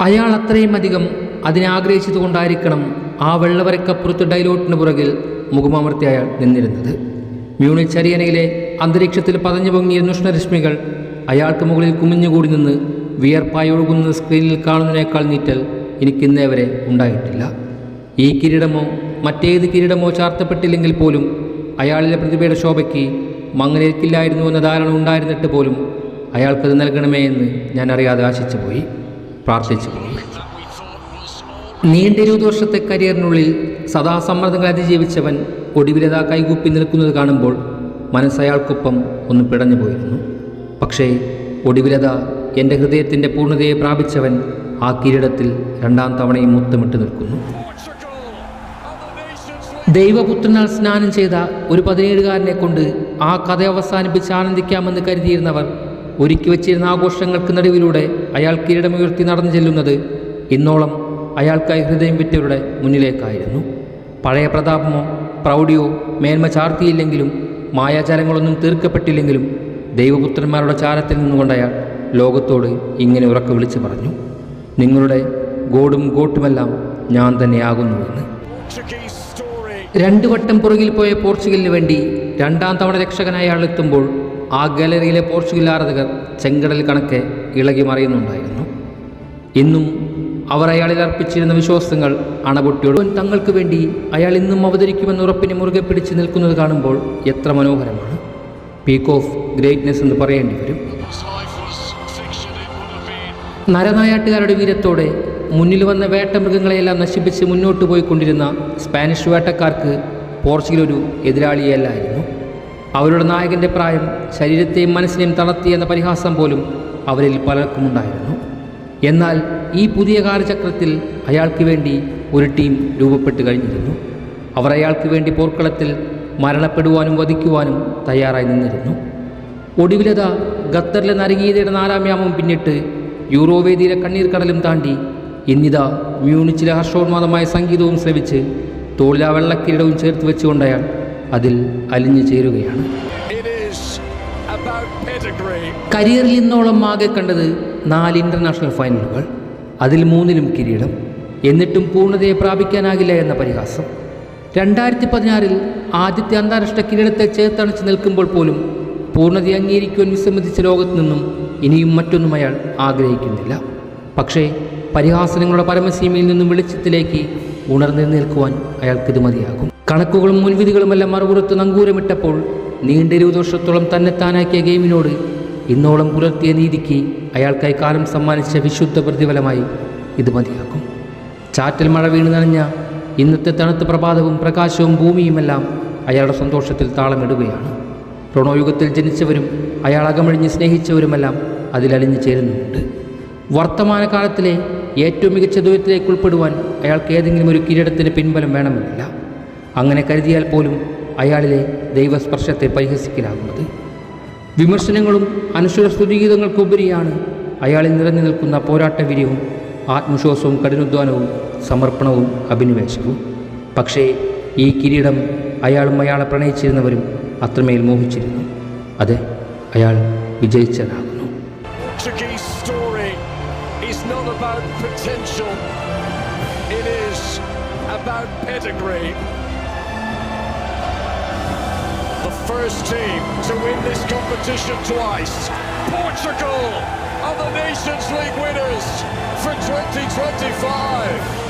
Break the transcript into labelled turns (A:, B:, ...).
A: അയാൾ അത്രയും അധികം അതിനെ ആഗ്രഹിച്ചതുകൊണ്ടായിരിക്കണം ആ വെള്ളവരക്കപ്പുറത്ത് ഡൈലോട്ടിന് പുറകിൽ മുഖമമർത്തി അയാൾ നിന്നിരുന്നത്. മ്യൂണിച്ച് അരിയനയിലെ അന്തരീക്ഷത്തിൽ പതഞ്ഞു പൊങ്ങിയിരുന്ന ഉഷ്ണരശ്മികൾ അയാൾക്ക് മുകളിൽ കുമിഞ്ഞുകൂടി നിന്ന് വിയർപ്പായി ഒഴുകുന്ന സ്ക്രീനിൽ കാണുന്നതിനേക്കാൾ നീറ്റൽ എനിക്കിന്നേ വരെ ഉണ്ടായിട്ടില്ല. ഈ കിരീടമോ മറ്റേത് കിരീടമോ ചാർത്തപ്പെട്ടില്ലെങ്കിൽ പോലും അയാളിലെ പ്രതിഭയുടെ ശോഭയ്ക്ക് മങ്ങലേൽക്കില്ലായിരുന്നു എന്ന ധാരണ ഉണ്ടായിരുന്നിട്ട് പോലും അയാൾക്കത് നൽകണമേ എന്ന് ഞാൻ അറിയാതെ ആശിച്ചു പോയി പ്രാർത്ഥിച്ചു പോയി. നീണ്ട ഇരുപത് വർഷത്തെ കരിയറിനുള്ളിൽ സദാസമ്മർദ്ദങ്ങൾ അതിജീവിച്ചവൻ ഒടുവിലതാ കൈകൂപ്പി നിൽക്കുന്നത് കാണുമ്പോൾ മനസ്സയാൾക്കൊപ്പം ഒന്ന് പിടഞ്ഞു പോയിരുന്നു പക്ഷേ ഒടുവിലത എന്റെ ഹൃദയത്തിന്റെ പൂർണതയെ പ്രാപിച്ചവൻ ആ കിരീടത്തിൽ രണ്ടാം തവണയും മുത്തമിട്ട് നിൽക്കുന്നു. ദൈവപുത്രനാൽ സ്നാനം ചെയ്ത ഒരു പതിനേഴുകാരനെ കൊണ്ട് ആ കഥ അവസാനിപ്പിച്ച് ആനന്ദിക്കാമെന്ന് കരുതിയിരുന്നവർ ഒരുക്കി വച്ചിരുന്ന ആഘോഷങ്ങൾക്ക് നടുവിലൂടെ അയാൾ കിരീടമുയർത്തി നടന്നു ചെല്ലുന്നത് ഇന്നോളം അയാൾക്കായി ഹൃദയം വിറ്റവരുടെ മുന്നിലേക്കായിരുന്നു പഴയ പ്രതാപമോ പ്രൗഢിയോ മേന്മ ചാർത്തിയില്ലെങ്കിലും മായാചാരങ്ങളൊന്നും തീർക്കപ്പെട്ടില്ലെങ്കിലും ദൈവപുത്രന്മാരുടെ ചാരത്തിൽ നിന്നുകൊണ്ട് അയാൾ ലോകത്തോട് ഇങ്ങനെ ഉറക്കെ വിളിച്ചു പറഞ്ഞു നിങ്ങളുടെ ഗോഡും ഗോട്ടുമെല്ലാം ഞാൻ തന്നെയാകുന്നുവെന്ന്. രണ്ടു വട്ടം പുറകിൽ പോയ പോർച്ചുഗലിന് വേണ്ടി രണ്ടാം തവണ രക്ഷകനായ ആളെത്തുമ്പോൾ ആ ഗാലറിയിലെ പോർച്ചുഗൽ ആരാധകർ ചെങ്കടൽ കണക്കെ ഇളകി മറിയുന്നുണ്ടായിരുന്നു. ഇന്നും അവർ അയാളിൽ അർപ്പിച്ചിരുന്ന വിശ്വാസങ്ങൾ അണപൊട്ടിയോടും തങ്ങൾക്ക് വേണ്ടി അയാൾ ഇന്നും അവതരിക്കുമെന്ന് ഉറപ്പിനെ മുറുകെ പിടിച്ച് നിൽക്കുന്നത് കാണുമ്പോൾ എത്ര മനോഹരമാണ്. പീക്ക് ഓഫ് ഗ്രേറ്റ്നെസ് എന്ന് പറയേണ്ടി വരും. നരനായാട്ടുകാരുടെ വീരത്തോടെ മുന്നിൽ വന്ന വേട്ടമൃഗങ്ങളെയെല്ലാം നശിപ്പിച്ച് മുന്നോട്ട് പോയിക്കൊണ്ടിരുന്ന സ്പാനിഷ് വേട്ടക്കാർക്ക് പോർച്ചുഗൽ ഒരു എതിരാളിയല്ലായിരുന്നു. അവരുടെ നായകന്റെ പ്രായം ശരീരത്തെയും മനസ്സിനെയും തളർത്തി എന്ന പരിഹാസം പോലും അവരിൽ പലർക്കും ഉണ്ടായിരുന്നു എന്നാൽ ഈ പുതിയ കാലചക്രത്തിൽ അയാൾക്ക് വേണ്ടി ഒരു ടീം രൂപപ്പെട്ട് കഴിഞ്ഞിരുന്നു. അവർ അയാൾക്ക് വേണ്ടി പോർക്കളത്തിൽ മരണപ്പെടുവാനും വധിക്കുവാനും തയ്യാറായി നിന്നിരുന്നു. ഒടുവിലത ഖത്തറിലെ നരകീയതയുടെ നാലാം യാമം പിന്നിട്ട് യൂറോവേദിയിലെ കണ്ണീർ കടലും താണ്ടി ഇന്നിതാ മ്യൂണിച്ചിലെ ഹർഷോന്മാദമായ സംഗീതവും ശ്രവിച്ച് തോളില വെള്ളക്കിരീടവും ചേർത്ത് വെച്ചുകൊണ്ട് അയാൾ അതിൽ അലിഞ്ഞു ചേരുകയാണ്. കരിയറിൽ ഇന്നോളം ആകെ കണ്ടത് നാല് ഇന്റർനാഷണൽ ഫൈനലുകൾ അതിൽ മൂന്നിലും കിരീടം എന്നിട്ടും പൂർണതയെ പ്രാപിക്കാനാകില്ല എന്ന പരിഹാസം. രണ്ടായിരത്തി പതിനാറിൽ ആദ്യത്തെ അന്താരാഷ്ട്ര കിരീടത്തെ ചേർത്തണച്ച് നിൽക്കുമ്പോൾ പോലും പൂർണതയെ അംഗീകരിക്കുവാൻ വിസമ്മതിച്ച ലോകത്തു നിന്നും ഇനിയും മറ്റൊന്നും അയാൾ ആഗ്രഹിക്കുന്നില്ല. പക്ഷേ പരിഹാസനങ്ങളുടെ പരമസീമയിൽ നിന്നും വെളിച്ചത്തിലേക്ക് ഉണർന്നു നിൽക്കുവാൻ അയാൾക്കിത് മതിയാകും. കണക്കുകളും മുൻവിധികളുമെല്ലാം മറുപുറത്ത് നങ്കൂരമിട്ടപ്പോൾ നീണ്ട ഇരുപത് വർഷത്തോളം തന്നെത്താനാക്കിയ ഗെയിമിനോട് ഇന്നോളം പുലർത്തിയ നീതിക്ക് അയാൾക്കായി കാലം സമ്മാനിച്ച വിശുദ്ധ പ്രതിഫലമായി ഇത് മതിയാക്കും ചാറ്റൽ മഴ വീണ് നനഞ്ഞ ഇന്നത്തെ തണുത്ത പ്രഭാതവും പ്രകാശവും ഭൂമിയുമെല്ലാം അയാളുടെ സന്തോഷത്തിൽ താളമിടുകയാണ്. പ്രണോയുഗത്തിൽ ജനിച്ചവരും അയാൾ അകമഴിഞ്ഞ് സ്നേഹിച്ചവരുമെല്ലാം അതിലലിഞ്ഞു ചേരുന്നുണ്ട്. വർത്തമാനകാലത്തിലെ ഏറ്റവും മികച്ച ദൈവത്തിലേക്ക് ഉൾപ്പെടുവാൻ അയാൾക്ക് ഏതെങ്കിലും ഒരു കിരീടത്തിന്റെ പിൻബലം വേണമെന്നില്ല. അങ്ങനെ കരുതിയാൽ പോലും അയാളിലെ ദൈവസ്പർശത്തെ പരിഹസിക്കലാകുന്നത്. വിമർശനങ്ങളും അനുശ്വര സ്തുതിഗീതങ്ങൾക്കുപരിയാണ് അയാളിൽ നിറഞ്ഞു നിൽക്കുന്ന പോരാട്ടവീര്യവും ആത്മവിശ്വാസവും കഠിനാധ്വാനവും സമർപ്പണവും അഭിനിവേശവും. പക്ഷേ ഈ കിരീടം അയാളും അയാളെ പ്രണയിച്ചിരുന്നവരും അത്രമേൽ മോഹിച്ചിരുന്നു. അതെ അയാൾ വിജയിച്ചതാകുന്നു.
B: Not about potential. It is about pedigree. The first team to win this competition twice. Portugal are the Nations League winners for 2025.